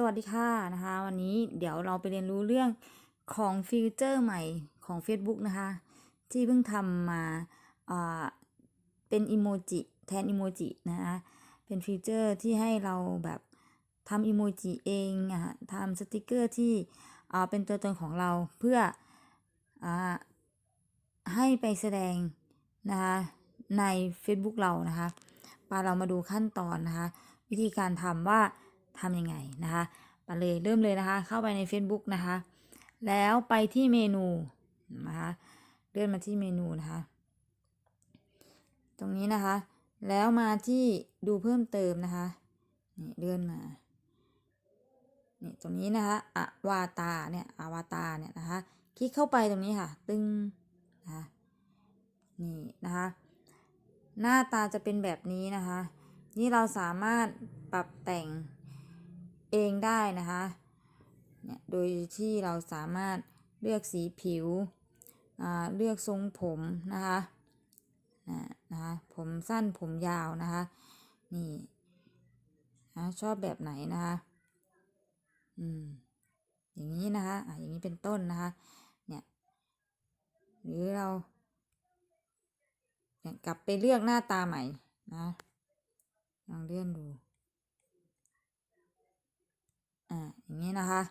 สวัสดีค่ะนะคะ วันนี้เดี๋ยวเราไปเรียนรู้เรื่องของฟีเจอร์ใหม่ของ Facebook นะคะ ที่เพิ่งทำมาเป็นอิโมจิแทนอิโมจินะคะเป็นฟีเจอร์ที่ให้เราแบบทำอิโมจิเองอะคะทำสติกเกอร์ที่เป็นตัวตนของเราเพื่ออให้ไปแสดงนะคะใน Facebook เรานะคะปาเรามาดูขั้นตอนนะคะ วิธีการทำว่า ทำยังไงนะคะไปเลยเริ่มเลยนะคะ เข้าไปใน Facebook นะคะ แล้วไปที่เมนูนะคะเลื่อนมาที่เมนูนะคะ ตรงนี้นะคะ แล้วมาที่ดูเพิ่มเติมนะคะนี่เลื่อนมานี่ตรงนี้นะคะอวาตาเนี่ยอวตารเนี่ยนะคะคลิกเข้าไปตรงนี้ค่ะ ตึงนะคะนี่นะคะ หน้าตาจะเป็นแบบนี้นะคะ นี่เราสามารถปรับแต่ง เองได้นะคะเนี่ยโดยที่เราสามารถเลือกสีผิว เลือกทรงผมนะคะนะคะผมสั้นผมยาวนะคะนี่นะชอบแบบไหนนะคะอืมอย่างนี้นะคะอะอย่างนี้เป็นต้นนะคะเนี่ยหรือเราเกลับไปเลือกหน้าตาใหม่นะลองเลื่อนดู อ่าอย่างนี้นะคะ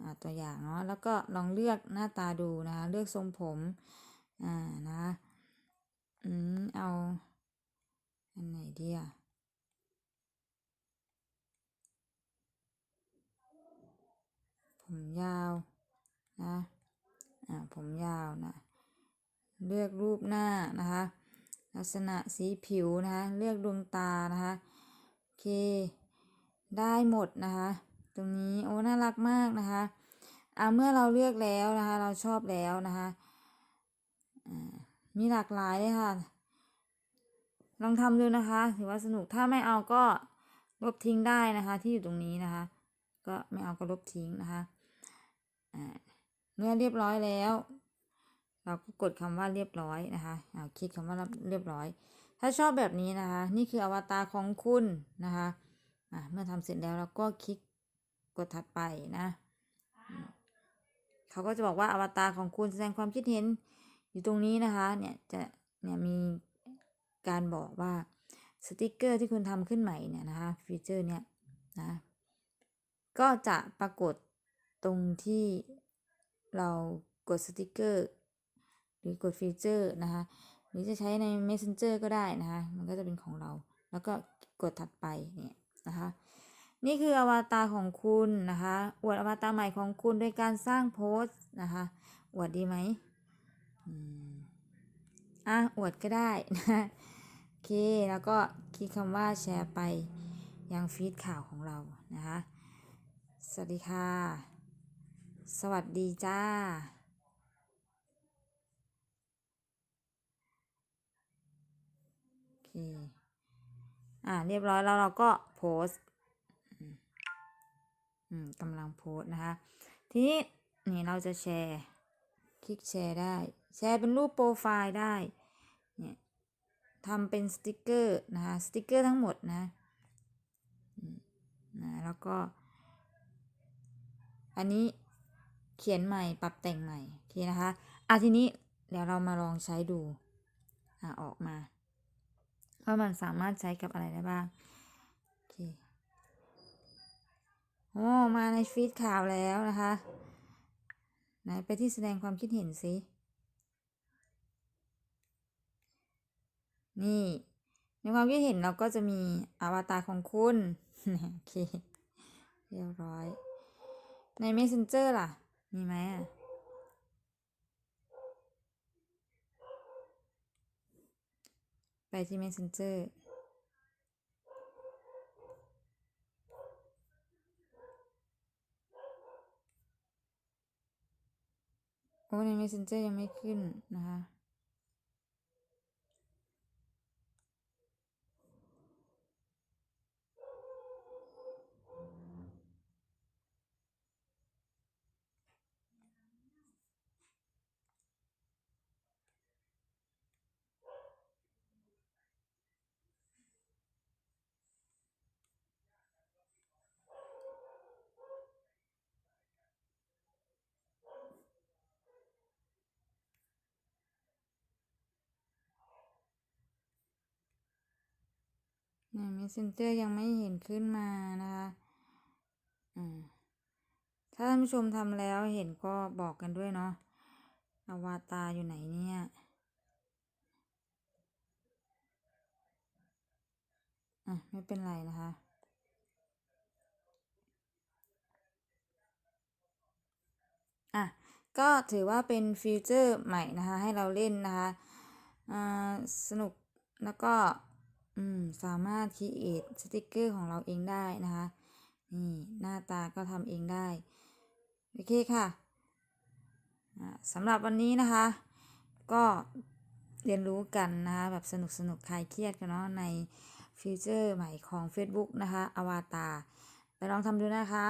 อ่าตัวอย่างเนาะแล้วก็ลองเลือกหน้าตาดูนะคะเลือกทรงผมอ่านะอืมเอาอันไหนดีอะผมยาวนะอ่าผมยาวนะเลือกรูปหน้านะคะลักษณะสีผิวนะคะเลือกดวงตานะคะโอเคได้หมดนะคะ ตรงนี้โอ้น่ารักมากนะคะอ่าเมื่อเราเลือกแล้วนะคะ เราชอบแล้วนะคะอ่ามีหลากหลายเลยค่ะ ลองทำดูนะคะ ถือว่าสนุกถ้าไม่เอาก็ลบทิ้งได้นะคะ ที่อยู่ตรงนี้นะคะ ก็ไม่เอาก็ลบทิ้งนะคะอ่าเมื่อเรียบร้อยแล้ว เราก็กดคำว่าเรียบร้อยนะคะเอาคลิกคำว่าเรียบร้อย ถ้าชอบแบบนี้นะคะ นี่คืออวตารของคุณนะคะอะเมื่อทำเสร็จแล้วเราก็คลิก กดถัดไปนะเขาก็จะบอกว่าอวตารของคุณแสดงความคิดเห็นอยู่ตรงนี้นะคะ เนี่ยจะเนี่ยมีการบอกว่าสติกเกอร์ที่คุณทำขึ้นใหม่เนี่ยนะคะฟีเจอร์เนี่ยนะก็จะปรากฏตรงที่เรากดสติกเกอร์หรือกดฟีเจอร์นะคะหรือจะใช้ใน Messenger ก็ได้นะคะ มันก็จะเป็นของเรา แล้วก็กดถัดไปเนี่ยนะคะ นี่คืออวตารของคุณนะคะอวดอวตารใหม่ของคุณโดยการสร้างโพสต์นะคะอวดดีไหมอะอวดก็ได้นะโอเคแล้วก็คลิกคำว่าแชร์ไปยังฟีดข่าวของเรานะคะสวัสดีค่ะ สวัสดีจ้าโอเคอ่าเรียบร้อยแล้วเราก็โพสต์ อืมกำลังโพสนะคะ ทีนี้นี่เราจะแชร์ คลิกแชร์ได้ แชร์เป็นรูปโปรไฟล์ได้ เนี่ยทำเป็นสติกเกอร์นะคะ สติกเกอร์ทั้งหมดนะนะแล้วก็ อันนี้เขียนใหม่ปรับแต่งใหม่โอเคนะคะอะทีนี้เดี๋ยวเรามาลองใช้ดูอะออกมาว่ามันสามารถใช้กับอะไรได้บ้างโอเค โอ้มาในฟีดข่าวแล้วนะคะ ไหนไปที่แสดงความคิดเห็นสิ นี่ ในความคิดเห็นเราก็จะมีอวตารของคุณ โอเค เรียบร้อย ใน Messenger ล่ะ มีไหมอะไปที่ Messenger โอ้ใน Messenger ยังไม่ขึ้นนะคะ เนี่ย Messenger ยังไม่เห็นขึ้นมานะคะอ่าถ้าท่านผู้ชมทำแล้วเห็นก็บอกกันด้วยเนาะอวตารอยู่ไหนเนี่ยอะไม่เป็นไรนะคะอะก็ถือว่าเป็นฟีเจอร์ใหม่นะคะ ให้เราเล่นนะคะอ่าสนุกแล้วก็ อืมสามารถ create สติกเกอร์ของเราเองได้นะคะนี่หน้าตาก็ทำเองได้ โอเคค่ะสำหรับวันนี้นะคะ ก็เรียนรู้กันนะคะ แบบสนุกสนุกคลายเครียดกันเนาะในฟีเจอร์ใหม่ของ Facebook นะคะอวตารไปลองทำดูนะคะ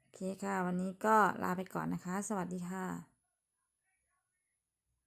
โอเคค่ะ วันนี้ก็ลาไปก่อนนะคะ สวัสดีค่ะ